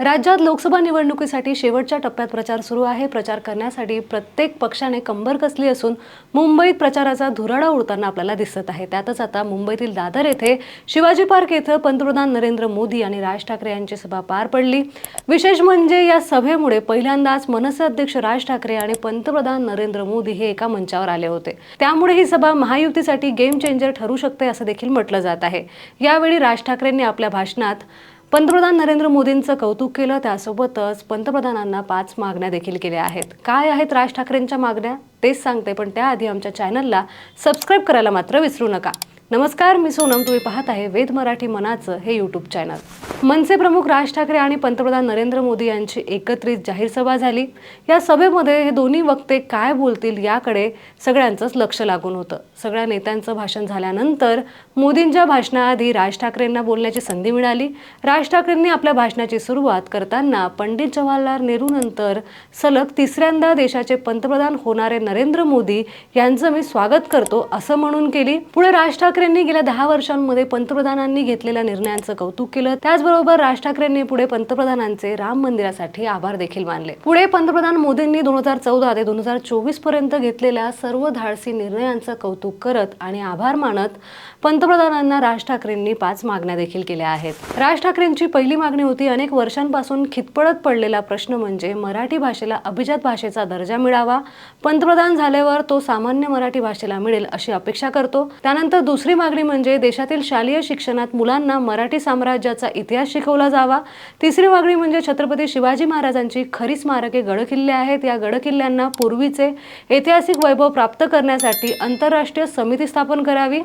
राज्यात लोकसभा निवडणुकीसाठी शेवटच्या टप्प्यात प्रचार सुरू आहे. प्रचार करण्यासाठी प्रत्येक पक्षाने कंबर कसली असून मुंबईत प्रचाराचा धुराडा उडताना आपल्याला दिसत आहे. त्यातच आता मुंबईतील दादर येथे शिवाजी पार्क येथे पंतप्रधान नरेंद्र मोदी आणि राज ठाकरे यांची सभा पार पडली. विशेष म्हणजे या सभेमुळे पहिल्यांदाच मनसे अध्यक्ष राज ठाकरे आणि पंतप्रधान नरेंद्र मोदी हे एका मंचावर आले होते. त्यामुळे ही सभा महायुतीसाठी गेम चेंजर ठरू शकते असं देखील म्हटलं जात आहे. यावेळी राज ठाकरेंनी आपल्या भाषणात पंतप्रधान नरेंद्र मोदींचं कौतुक केलं त्यासोबतच पंतप्रधानांना पाच मागण्या देखील केल्या आहेत. काय आहेत राज ठाकरेंच्या मागण्या? तेच सांगते पण त्याआधी आमच्या चॅनलला सबस्क्राईब करायला मात्र विसरू नका. नमस्कार मी सोनम. तुम्ही पाहत आहे वेद मराठी मनाचं हे यूट्यूब चॅनल मनसे प्रमुख राज ठाकरे आणि पंतप्रधान नरेंद्र मोदी यांची एकत्रित जाहीर सभा झाली. या सभेमध्ये हे दोन्ही वक्ते काय बोलतील याकडे सगळ्यांचंच लक्ष लागून होतं. सगळ्या नेत्यांचं भाषण झाल्यानंतर मोदींच्या भाषणाआधी राज ठाकरेंना बोलण्याची संधी मिळाली. राज ठाकरेंनी आपल्या भाषणाची सुरुवात करताना पंडित जवाहरलाल नेहरू नंतर सलग तिसऱ्यांदा देशाचे पंतप्रधान होणारे नरेंद्र मोदी यांचं मी स्वागत करतो असं म्हणून केली. पुढे राज ठाकरे ठाकरेंनी गेल्या दहा वर्षांमध्ये पंतप्रधानांनी घेतलेल्या निर्णयांचं कौतुक केलं. त्याचबरोबर राज ठाकरेंनी पुढे पंतप्रधानांचे राम मंदिरासाठी आभार देखील मानले. पुढे पंतप्रधान मोदींनी दोन हजार चौदा ते दोन हजार चोवीसपर्यंत घेतलेल्या सर्व धाडसी निर्णयांचं कौतुक करत आणि आभार मानत पंतप्रधानांना राज ठाकरेंनी पाच मागण्या देखील केल्या आहेत. राज ठाकरेंची पहिली मागणी होती अनेक वर्षांपासून खितपडत पडलेला प्रश्न म्हणजे मराठी भाषेला अभिजात भाषेचा दर्जा मिळावा. पंतप्रधान झाल्यावर तो सामान्य मराठी भाषेला मिळेल अशी अपेक्षा करतो. त्यानंतर दुसरी मागणी म्हणजे देशातील शालेय शिक्षणात मुलांना मराठी साम्राज्याचा इतिहास शिकवला जावा. तिसरी मागणी म्हणजे छत्रपती शिवाजी महाराजांची खरी स्मारके गडकिल्ले आहेत. या गडकिल्ल्यांना पूर्वीचे ऐतिहासिक वैभव प्राप्त करण्यासाठी आंतरराष्ट्रीय समिती स्थापन करावी.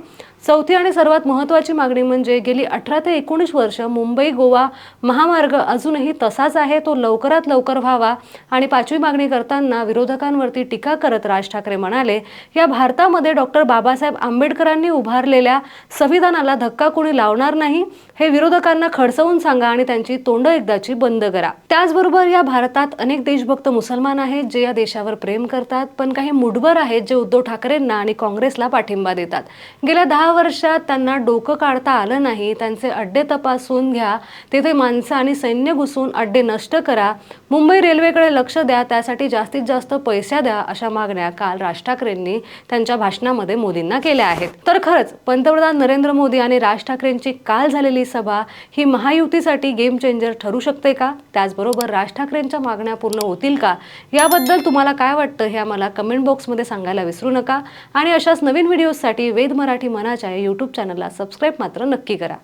चौथी आणि सर्वात महत्त्वाची मागणी म्हणजे गेली अठरा ते एकोणीस वर्ष मुंबई गोवा महामार्ग अजूनही तसाच आहे. तो लवकरात लवकर व्हावा. आणि पाचवी मागणी करताना विरोधकांवरती टीका करत राज ठाकरे म्हणाले या भारतामध्ये डॉक्टर बाबासाहेब आंबेडकरांनी उभारले उभारलेल्या संविधानाला धक्का कोणी लावणार नाही हे विरोधकांना खडसवून सांगा आणि त्यांची तोंड एकदाची बंद करा. त्याचबरोबर या भारतात अनेक देशभक्त मुसलमान आहेत जे या देशावर प्रेम करतात पण काही मुठभर आहेत जे उद्धव ठाकरेंना आणि काँग्रेसला पाठिंबा देतात. गेल्या दहा वर्षात त्यांना डोकं काढता आलं नाही त्यांचे अड्डे तपासून घ्या तेथे माणसं आणि सैन्य घुसून अड्डे नष्ट करा मुंबई रेल्वेकडे लक्ष द्या त्यासाठी जास्तीत जास्त पैसा द्या अशा मागण्या काल राज ठाकरेंनी त्यांच्या भाषणामध्ये मोदींना केल्या आहेत. तर खरंच पंतप्रधान नरेंद्र मोदी आणि राज ठाकरेंची काल झालेली सभा ही महायुतीसाठी गेम चेंजर ठरू शकते का? त्याचबरोबर राज ठाकरेंच्या मागण्या पूर्ण होतील का? याबद्दल तुम्हाला काय वाटतं हे आम्हाला कमेंट बॉक्समध्ये सांगायला विसरू नका. आणि अशाच नवीन व्हिडिओजसाठी वेद मराठी मनाच्या यूट्यूब चॅनलला सबस्क्राईब मात्र नक्की करा.